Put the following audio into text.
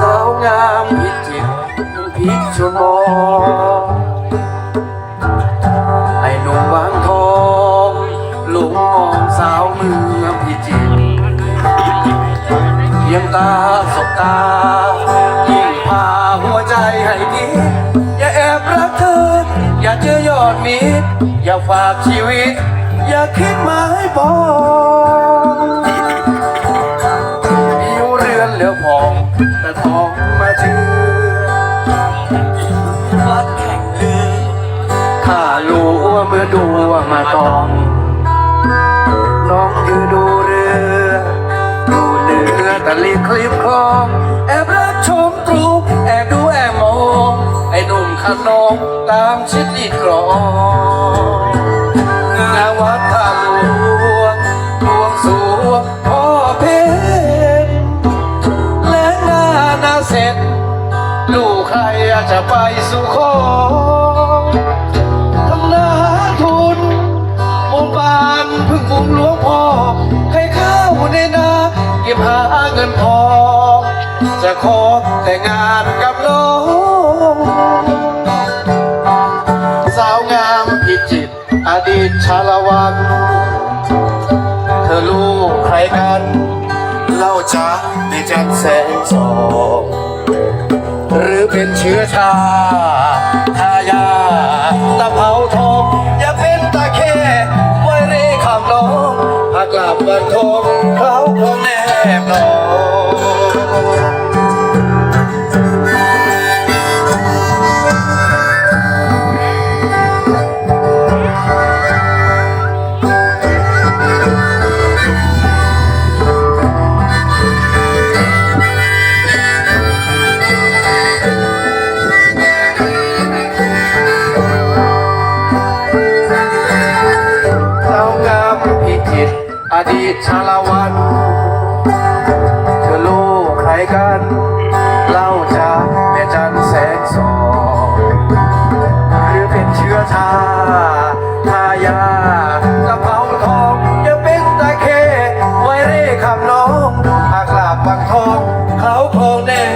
สาวงามพิจิตรพิกชมองไอ้หนุ่มบางทองหลงมองสาวเมืองพิจิตรเพียงตาสบตายิ่งพาหัวใจให้คิดอย่าแอบรักเธอ อย่าเจอยอดมิตรอย่าฝากชีวิต อย่าคิดมายปอง คลิปคลองแอบรักชมตรูแอบดูแอบมองไอ้หนุ่มขนองตามชิดอีกรองงานวัดท่าหลวงหลวงสรวงพ่อเพชรและงานนาเสร็จลูกใครจะไปสู่ขอ ดีตชาละวัน เธอลูกใครกัน เล่าจ้าในจันแสงสองหรือเป็นเชื้อชาทายาตะเภาทอง อย่าเป็นตาแค่ไว้เร่คำน้องหากกลับวันทองเขาคงแนบนอง อดีตชาละวันเธอลูกใครกัน เล่าจาแม่จันแสงสองหรือเป็นเชื้อชาทายากระเป๋าทองยังเป็นตาเค ไว้เร่คำน้องดูหากลาบบังทอง เขาคงแน่